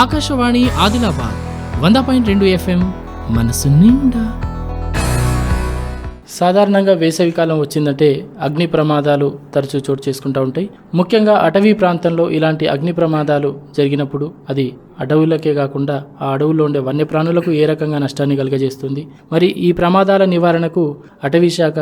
ఆకాశవాణి ఆదిలాబాద్ వంద పాయింట్ రెండు ఎఫ్ఎం మనసు నిండా. సాధారణంగా వేసవికాలం వచ్చిందంటే అగ్ని ప్రమాదాలు తరచూ చోటు చేసుకుంటూ ఉంటాయి. ముఖ్యంగా అటవీ ప్రాంతంలో ఇలాంటి అగ్ని ప్రమాదాలు జరిగినప్పుడు అది అడవులకే కాకుండా ఆ అడవుల్లో ఉండే వన్యప్రాణులకు ఏ రకంగా నష్టాన్ని కలుగజేస్తుంది? మరి ఈ ప్రమాదాల నివారణకు అటవీ శాఖ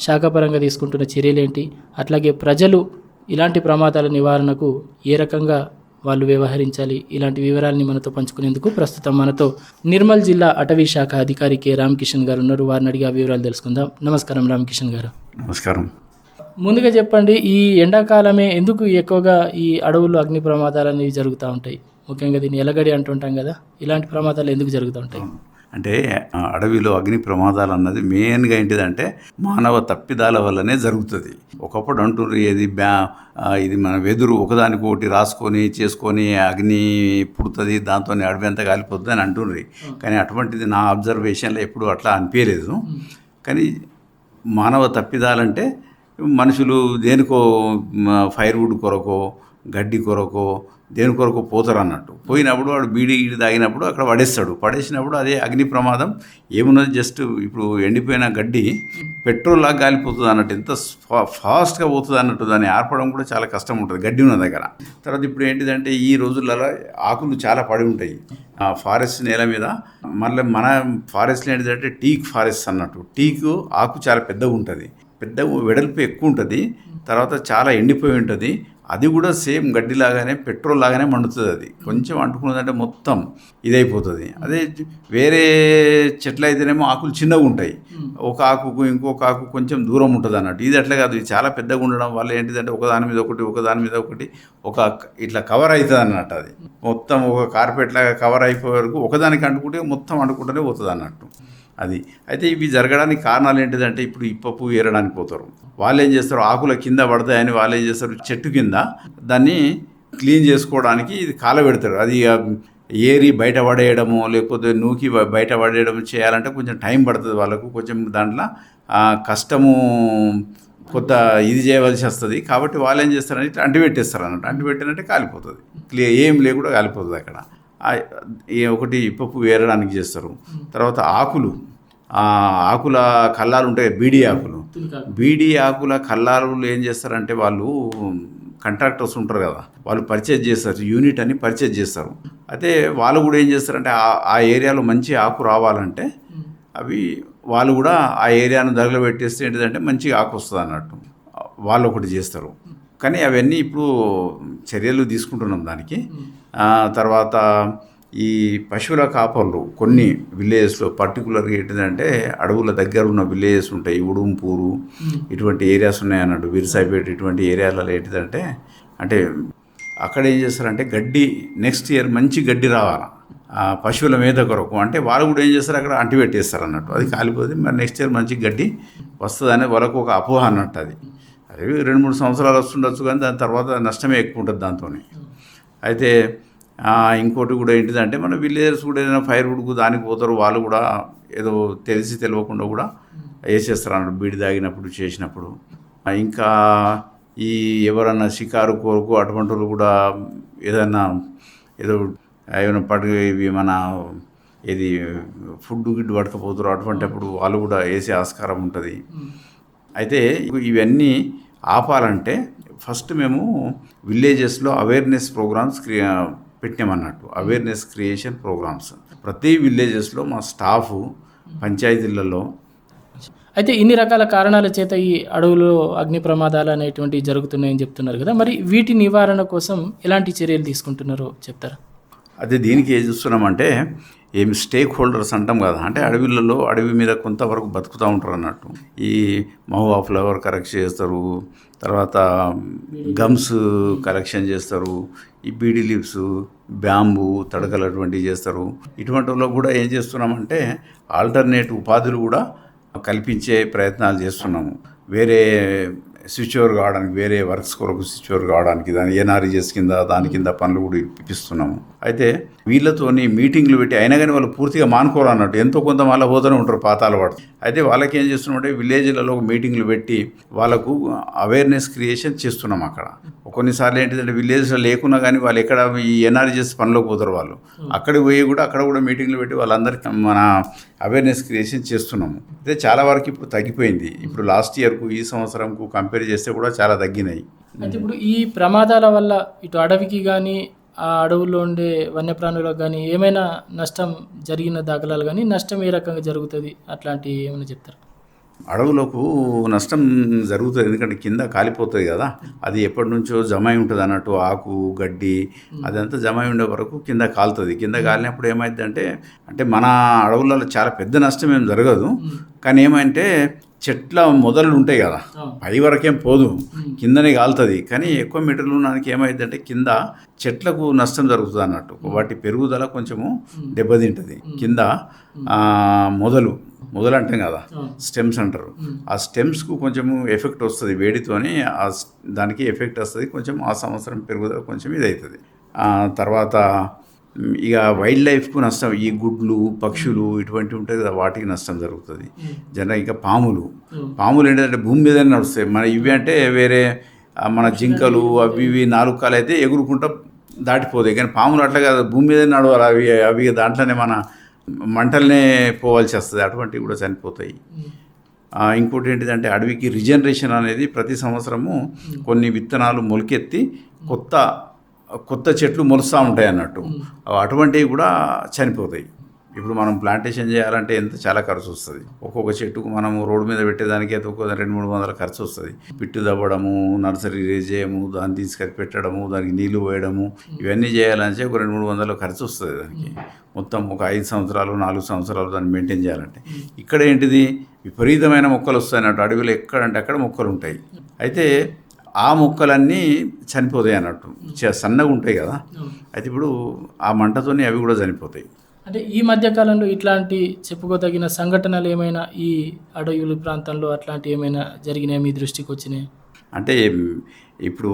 శాఖపరంగా తీసుకుంటున్న చర్యలేంటి? అట్లాగే ప్రజలు ఇలాంటి ప్రమాదాల నివారణకు ఏ రకంగా వాళ్ళు వ్యవహరించాలి. ఇలాంటి వివరాలని మనతో పంచుకునేందుకు ప్రస్తుతం మనతో నిర్మల్ జిల్లా అటవీ శాఖ అధికారి కె. రామకిషన్ గారు ఉన్నారు. వారిని అడిగి ఆ వివరాలు తెలుసుకుందాం. నమస్కారం రామకిషన్ గారు. నమస్కారం. ముందుగా చెప్పండి ఈ ఎండాకాలమే ఎందుకు ఎక్కువగా ఈ అడవుల్లో అగ్ని ప్రమాదాలు అనేవి జరుగుతూ ఉంటాయి? ముఖ్యంగా దీన్ని ఎలగడి అంటుంటాం కదా ఇలాంటి ప్రమాదాలు ఎందుకు జరుగుతూ ఉంటాయి? అంటే అడవిలో అగ్ని ప్రమాదాలు అన్నది మెయిన్గా ఏంటిదంటే మానవ తప్పిదాల వల్లనే జరుగుతుంది. ఒకప్పుడు అంటున్నారు ఏది బ్యా ఇది మన వెదురు ఒకదానికి ఒకటి రాసుకొని చేసుకొని అగ్ని పుడుతుంది దాంతో అడవి అంతా కాలిపోతుంది అని అంటున్నారు కానీ అటువంటిది నా అబ్జర్వేషన్లో ఎప్పుడు అట్లా అనిపించలేదు కానీ మానవ తప్పిదాలంటే మనుషులు దేనికో ఫైర్వుడ్ కొరకో గడ్డి కొరకో దేని కొరకు పోతారు అన్నట్టు పోయినప్పుడు వాడు బీడి గీడి తాగినప్పుడు అక్కడ పడేస్తాడు. పడేసినప్పుడు అదే అగ్ని ప్రమాదం. ఏమున్నది జస్ట్ ఇప్పుడు ఎండిపోయిన గడ్డి పెట్రోల్ లాగా గాలిపోతుంది అన్నట్టు. ఎంత ఫా- ఫాస్ట్గా పోతుంది అన్నట్టు దాన్ని ఆర్పడం కూడా చాలా కష్టం ఉంటుంది గడ్డి ఉన్న దగ్గర. తర్వాత ఇప్పుడు ఏంటిదంటే ఈ రోజులలో ఆకులు చాలా పడి ఉంటాయి. ఆ ఫారెస్ట్ నేల మీద. మళ్ళీ మన ఫారెస్ట్లో ఏంటిదంటే టీక్ ఫారెస్ట్ అన్నట్టు. టీకు ఆకు చాలా పెద్దగా ఉంటుంది. పెద్ద వెడల్పు ఎక్కువ ఉంటుంది. తర్వాత చాలా ఎండిపోయి ఉంటుంది. అది కూడా సేమ్ గడ్డిలాగానే పెట్రోల్ లాగానే మండుతుంది అది కొంచెం అంటుకున్నదంటే మొత్తం ఇదైపోతుంది. అదే వేరే చెట్లు అయితేనేమో ఆకులు చిన్నగా ఉంటాయి. ఒక ఆకుకు ఇంకొక ఆకు కొంచెం దూరం ఉంటుంది అన్నట్టు. ఇది అట్లా కాదు ఇది చాలా పెద్దగా ఉండడం వల్ల ఏంటిదంటే ఒకదాని మీద ఒకటి ఒకదాని మీద ఒకటి ఒక ఇట్లా కవర్ అవుతుంది అన్నట్టు అది. మొత్తం ఒక కార్పెట్ లాగా కవర్ అయిపోయే వరకు ఒకదానికి అంటుకుంటే మొత్తం అంటుకుంటూనే పోతుంది అన్నట్టు అది. అయితే ఇవి జరగడానికి కారణాలు ఏంటిదంటే ఇప్పుడు ఇప్ప పువ్వు ఏరడానికి పోతారు. వాళ్ళు ఏం చేస్తారు? ఆకుల కింద పడతాయని వాళ్ళు ఏం చేస్తారు? చెట్టు కింద దాన్ని క్లీన్ చేసుకోవడానికి ఇది కాలబెడతారు. అది ఏరి బయట పడేయడము లేకపోతే నూకి బయట పడేయడం చేయాలంటే కొంచెం టైం పడుతుంది వాళ్ళకు. కొంచెం దాంట్లో కష్టము కొత్త ఇది చేయవలసి వస్తుంది. కాబట్టి వాళ్ళు ఏం చేస్తారంటే ఇట్లా అంటిపెట్టేస్తారు అన్నట్టు అంటిపెట్టినట్టే కాలిపోతుంది. క్లియర్ ఏం లేకుండా కాలిపోతుంది అక్కడ. ఒకటి పప్పు వేరడానికి చేస్తారు. తర్వాత ఆకులు. ఆకుల కల్లాలు ఉంటాయి బీడీ ఆకులు. బీడీ ఆకుల కల్లాలు ఏం చేస్తారంటే వాళ్ళు కాంట్రాక్టర్స్ ఉంటారు కదా వాళ్ళు పర్చేజ్ చేస్తారు యూనిట్ అని పర్చేజ్ చేస్తారు. అయితే వాళ్ళు కూడా ఏం చేస్తారంటే ఆ ఆ ఏరియాలో మంచి ఆకు రావాలంటే అవి వాళ్ళు కూడా ఆ ఏరియాను ధరలో పెట్టేస్తే ఏంటిదంటే మంచిగా ఆకు వస్తుంది అన్నట్టు వాళ్ళు ఒకటి చేస్తారు. కానీ అవన్నీ ఇప్పుడు చర్యలు తీసుకుంటున్నాం దానికి. తర్వాత ఈ పశువుల కాపర్లు కొన్ని విలేజెస్లో పర్టికులర్గా ఏంటిదంటే అడవుల దగ్గర ఉన్న విలేజెస్ ఉంటాయి. ఉడుంపూరు ఇటువంటి ఏరియాస్ ఉన్నాయి అన్నట్టు. విరిసాయిపేట ఇటువంటి ఏరియాలలో ఏంటిదంటే అంటే అక్కడ ఏం చేస్తారంటే గడ్డి నెక్స్ట్ ఇయర్ మంచి గడ్డి రావాలి. పశువుల మీద కొరకు. అంటే వాళ్ళు కూడా ఏం చేస్తారు అక్కడ అంటి పెట్టేస్తారు అన్నట్టు. అది కాలిపోతే మరి నెక్స్ట్ ఇయర్ మంచి గడ్డి వస్తుందని వాళ్ళకు ఒక అపోహ అన్నట్టు అది. అదే రెండు మూడు సంవత్సరాలు వస్తుండొచ్చు కానీ దాని తర్వాత నష్టమే ఎక్కువ ఉంటుంది దాంతో అయితే ఇంకోటి కూడా ఏంటిదంటే మన విలేజర్స్ కూడా ఏదైనా ఫైర్ వుడ్కు దానికి పోతారు వాళ్ళు కూడా ఏదో తెలిసి తెలియకుండా కూడా వేసేస్తారు అన్నట్టు బీడి తాగినప్పుడు చేసినప్పుడు. ఇంకా ఈ ఎవరన్నా షికారు కోరుకు అటువంటి వాళ్ళు కూడా ఏదన్నా ఏదో ఏమైనా పడు మన ఇది ఫుడ్ గిడ్డు పడకపోతారు అటువంటిప్పుడు వాళ్ళు కూడా వేసే ఆస్కారం ఉంటుంది. అయితే ఇవన్నీ ఆపాలంటే ఫస్ట్ మేము విలేజెస్లో అవేర్నెస్ ప్రోగ్రామ్స్ క్రియా పెట్టామన్నట్టు అవేర్నెస్ క్రియేషన్ ప్రోగ్రామ్స్. ప్రతి విలేజెస్లో మా స్టాఫ్ పంచాయతీలలో అయితే ఇన్ని రకాల కారణాల చేత ఈ అడవులో అగ్ని ప్రమాదాలు అనేటువంటివి జరుగుతున్నాయని చెప్తున్నారు కదా. మరి వీటి నివారణ కోసం ఎలాంటి చర్యలు తీసుకుంటున్నారో చెప్తారా? అదే దీనికి ఏం చూస్తున్నామంటే ఏమి స్టేక్ హోల్డర్స్ అంటాం కదా అంటే అడవిలలో అడవి మీద కొంతవరకు బతుకుతూ ఉంటారు అన్నట్టు. ఈ మహువా ఫ్లవర్ కరెక్ట్ చేస్తారు తర్వాత గమ్స్ కలెక్షన్ చేస్తారు ఈ బీడీ లీవ్స్ బ్యాంబూ తడకలు అటువంటివి చేస్తారు. ఇటువంటిలో కూడా ఏం చేస్తున్నామంటే ఆల్టర్నేట్ ఉపాధులు కూడా కల్పించే ప్రయత్నాలు చేస్తున్నాము. వేరే స్విచ్ ఓవర్ కావడానికి వేరే వర్క్స్ కొరకు స్విచ్ ఓవర్ కావడానికి దాని ఎన్ఆర్ఈఎస్ కింద దాని కింద పనులు కూడా ఇప్పిస్తున్నాము. అయితే వీళ్ళతోని మీటింగ్లు పెట్టి అయినా కానీ వాళ్ళు పూర్తిగా మానుకోవాలన్నట్టు ఎంతో కొంత వాళ్ళ పోతూనే ఉంటారు పాతాలు వాడు. అయితే వాళ్ళకి ఏం చేస్తున్నామంటే విలేజ్లలో మీటింగ్లు పెట్టి వాళ్ళకు అవేర్నెస్ క్రియేషన్ చేస్తున్నాం అక్కడ. కొన్నిసార్లు ఏంటిదంటే విలేజ్లో లేకున్నా కానీ వాళ్ళు ఎక్కడ ఈ ఎన్ఆర్జీఎస్ పనిలోకి పోతారు వాళ్ళు. అక్కడికి పోయి కూడా అక్కడ కూడా మీటింగ్లు పెట్టి వాళ్ళందరికీ మన అవేర్నెస్ క్రియేషన్ చేస్తున్నాము. అయితే చాలా వరకు ఇప్పుడు తగ్గిపోయింది. ఇప్పుడు లాస్ట్ ఇయర్కు ఈ సంవత్సరంకు కంపేర్ చేస్తే కూడా చాలా తగ్గినాయి. అయితే ఇప్పుడు ఈ ప్రమాదాల వల్ల ఇటు అడవికి కానీ ఆ అడవుల్లో ఉండే వన్యప్రాణులకు కానీ ఏమైనా నష్టం జరిగిన దాఖలాలు కానీ నష్టం ఏ రకంగా జరుగుతుంది? అట్లాంటి ఏమైనా చెప్తారు? అడవులకు నష్టం జరుగుతుంది. ఎందుకంటే కింద కాలిపోతుంది కదా. అది ఎప్పటి నుంచో జమ అయి ఉంటుంది అన్నట్టు ఆకు గడ్డి అదంతా జమ అయి ఉండే వరకు కింద కాలుతుంది. కింద కాలినప్పుడు ఏమైంది అంటే అంటే మన అడవులలో చాలా పెద్ద నష్టం ఏం జరగదు. కానీ ఏమంటే చెట్ల మొదళ్ళు ఉంటాయి కదా. పై వరకేం పోదు. కిందనే కాలుతుంది. కానీ ఎక్కువ మీటర్లు ఉన్నదానికి ఏమైందంటే కింద చెట్లకు నష్టం జరుగుతుంది అన్నట్టు. వాటి పెరుగుదల కొంచెము దెబ్బతింటుంది. కింద మొదలు. మొదలు అంటాం కదా స్టెమ్స్ అంటారు. ఆ స్టెమ్స్కు కొంచెము ఎఫెక్ట్ వస్తుంది వేడితోని ఆ దానికి ఎఫెక్ట్ వస్తుంది కొంచెం ఆ సంవత్సరం పెరుగుదల కొంచెం ఇది అవుతుంది తర్వాత ఇక వైల్డ్ లైఫ్కు నష్టం ఈ గుడ్లు పక్షులు ఇటువంటివి ఉంటాయి కదా వాటికి నష్టం జరుగుతుంది. జన ఇంకా పాములు. పాములు ఏంటంటే భూమి మీదనే నడుస్తాయి. మన ఇవి అంటే వేరే మన జింకలు అవి ఇవి నాలుగు కాలు అయితే ఎగురుకుంటా దాటిపోతాయి. కానీ పాములు అట్లా కాదు. భూమి మీదే నడవాలి అవి అవి దాంట్లోనే మన మంటలనే పోవాల్సి వస్తుంది అటువంటివి కూడా చనిపోతాయి. ఇంకోటి ఏంటిదంటే అడవికి రిజనరేషన్ అనేది ప్రతి సంవత్సరము కొన్ని విత్తనాలు మొలకెత్తి కొత్త కొత్త చెట్లు మొలుస్తూ ఉంటాయి అన్నట్టు అటువంటివి కూడా చనిపోతాయి. ఇప్పుడు మనం ప్లాంటేషన్ చేయాలంటే ఎంత చాలా ఖర్చు వస్తుంది. ఒక్కొక్క చెట్టుకు మనం రోడ్డు మీద పెట్టేదానికి అయితే ఒక్కొక్క రెండు మూడు వందల ఖర్చు వస్తుంది. పిట్టు దవ్వడము నర్సరీ రేజ్ చేయడము దాన్ని తీసుకొని పెట్టడము దానికి నీళ్ళు పోయడము ఇవన్నీ చేయాలంటే ఒక రెండు మూడు వందల ఖర్చు వస్తుంది దానికి. మొత్తం ఒక ఐదు సంవత్సరాలు నాలుగు సంవత్సరాలు దాన్ని మెయింటైన్ చేయాలంటే. ఇక్కడ ఏంటిది? విపరీతమైన మొక్కలు వస్తాయి అన్నట్టు. అడవిలో ఎక్కడంటే అక్కడ మొక్కలు ఉంటాయి. అయితే ఆ మొక్కలన్నీ చనిపోతాయి అన్నట్టు. సన్నగా ఉంటాయి కదా. అయితే ఇప్పుడు ఆ మంటతోనే అవి కూడా చనిపోతాయి. అంటే ఈ మధ్య కాలంలో ఇట్లాంటి చెప్పుకోదగిన సంఘటనలు ఏమైనా ఈ అడవుల ప్రాంతంలో అట్లాంటి ఏమైనా జరిగినాయి మీ దృష్టికి వచ్చినాయి? అంటే ఇప్పుడు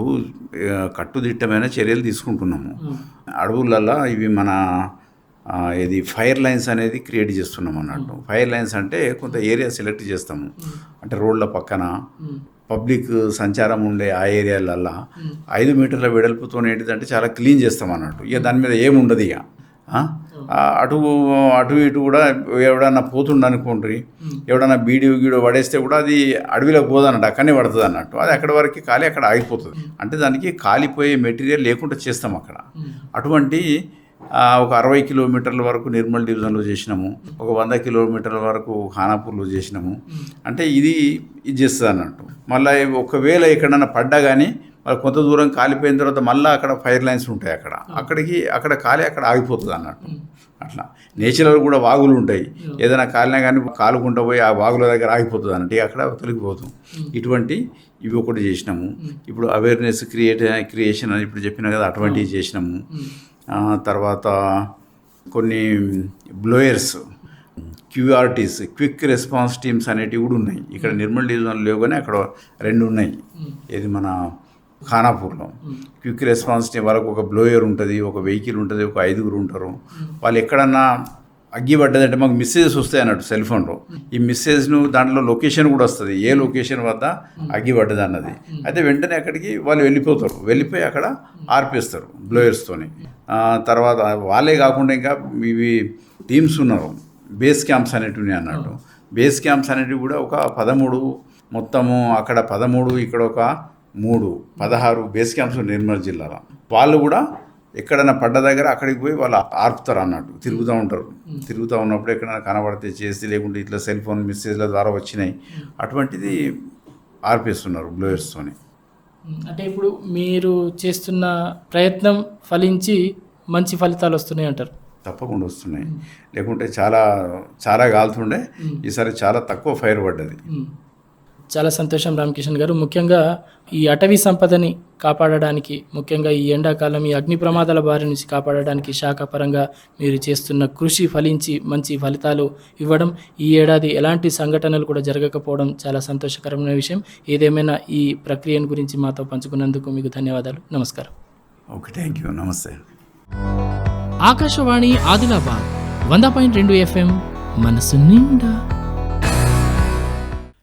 కట్టుదిట్టమైన చర్యలు తీసుకుంటున్నాము. అడవులల్లో ఇవి మన ఇది ఫైర్ లైన్స్ అనేది క్రియేట్ చేస్తున్నాం అన్నట్టు. ఫైర్ లైన్స్ అంటే కొంత ఏరియా సెలెక్ట్ చేస్తాము. అంటే రోడ్ల పక్కన పబ్లిక్ సంచారం ఉండే ఆ ఏరియాలల్లో ఐదు మీటర్ల వెడల్పుతో ఏంటిదంటే చాలా క్లీన్ చేస్తాం అన్నట్టు. ఇక దాని మీద ఏముండదు ఇక. అటు అటు ఇటు కూడా ఎవడన్నా పోతుండనుకోండి ఎవడన్నా బీడియో గీడియో పడేస్తే కూడా అది అడవిలోకి పోదన్నట్టు అక్కడనే పడుతుంది అన్నట్టు అది అక్కడ వరకు ఖాళీ అక్కడ ఆగిపోతుంది. అంటే దానికి కాలిపోయే మెటీరియల్ లేకుండా చేస్తాం అక్కడ. అటువంటి ఒక అరవై కిలోమీటర్ల వరకు నిర్మల్ డివిజన్లో చేసినాము. ఒక వంద కిలోమీటర్ల వరకు ఖానాపూర్లో చేసినాము. అంటే ఇది ఇది చేస్తుంది అన్నట్టు మళ్ళీ ఒకవేళ ఎక్కడన్నా పడ్డా కానీ మరి కొంత దూరం కాలిపోయిన తర్వాత మళ్ళీ అక్కడ ఫైర్ లైన్స్ ఉంటాయి అక్కడ. అక్కడికి అక్కడ కాలి అక్కడ ఆగిపోతుంది అన్నట్టు. అట్లా. నేచురల్ కూడా వాగులు ఉంటాయి. ఏదైనా కాలినా కానీ కాలుకుంటూ పోయి ఆ వాగుల దగ్గర ఆగిపోతుంది అన్నట్టు అక్కడ తొలగిపోతుంది ఇటువంటి ఇవి ఒకటి చేసినాము. ఇప్పుడు అవేర్నెస్ క్రియేట్ క్రియేషన్ అని ఇప్పుడు చెప్పిన కదా అటువంటివి చేసినాము. ఆ, తర్వాత కొన్ని blowers QRTs quick response teams అనేటివి కూడా ఉన్నాయి. ఇక్కడ నిర్మల్ డివిజన్ లేవు కానీ అక్కడ రెండు ఉన్నాయి. ఇది మన ఖానాపూర్లో. క్విక్ రెస్పాన్స్ టీం వాళ్ళకు ఒక బ్లోయర్ ఉంటుంది ఒక వెహికల్ ఉంటుంది ఒక ఐదుగురు ఉంటారు. వాళ్ళు ఎక్కడన్నా అగ్గి పడ్డదంటే మాకు మెసేజెస్ వస్తాయి అన్నట్టు సెల్ ఫోన్లో. ఈ మెసేజ్ను దాంట్లో లొకేషన్ కూడా వస్తుంది. ఏ లొకేషన్ వద్ద అగ్గి పడ్డది అన్నది. అయితే వెంటనే అక్కడికి వాళ్ళు వెళ్ళిపోతారు. వెళ్ళిపోయి అక్కడ ఆర్పేస్తారు బ్లోయర్స్తోని. తర్వాత వాళ్ళే కాకుండా ఇంకా ఇవి టీమ్స్ ఉన్నారు. బేస్ క్యాంప్స్ అనేటివి ఉన్నాయి అన్నట్టు. బేస్ క్యాంప్స్ అనేటివి కూడా ఒక పదమూడు మొత్తము అక్కడ పదమూడు ఇక్కడ ఒక మూడు పదహారు బేస్ క్యాంప్స్ నిర్మల్ జిల్లాలో. వాళ్ళు కూడా ఎక్కడైనా పడ్డ దగ్గర అక్కడికి పోయి వాళ్ళు ఆర్పుతారు అన్నట్టు తిరుగుతూ ఉంటారు. తిరుగుతూ ఉన్నప్పుడు ఎక్కడైనా కనబడితే చేసి లేకుంటే ఇట్లా సెల్ ఫోన్ మెసేజ్ల ద్వారా వచ్చినాయి. అటువంటిది ఆర్పేస్తున్నారు బ్లోయర్స్తోని అంటే ఇప్పుడు మీరు చేస్తున్న ప్రయత్నం ఫలించి మంచి ఫలితాలు వస్తున్నాయి అంటారు. తప్పకుండా వస్తున్నాయి. లేకుంటే చాలా చాలా కాలుతుండే ఈసారి చాలా తక్కువ ఫైర్ పడ్డది. చాలా సంతోషం రామకిషన్ గారు. ముఖ్యంగా ఈ అటవీ సంపదని కాపాడడానికి ముఖ్యంగా ఈ ఎండాకాలం ఈ అగ్ని ప్రమాదాల బారి నుంచి కాపాడడానికి శాఖ పరంగా మీరు చేస్తున్న కృషి ఫలించి మంచి ఫలితాలు ఇవ్వడం ఈ ఏడాది ఎలాంటి సంఘటనలు కూడా జరగకపోవడం చాలా సంతోషకరమైన విషయం. ఏదేమైనా ఈ ప్రక్రియను గురించి మాతో పంచుకున్నందుకు మీకు ధన్యవాదాలు. నమస్కారం. ఓకే థ్యాంక్ యూ నమస్తే. ఆకాశవాణి ఆదిలాబాద్ వంద పాయింట్ రెండు ఎఫ్ఎం మనసు నిండా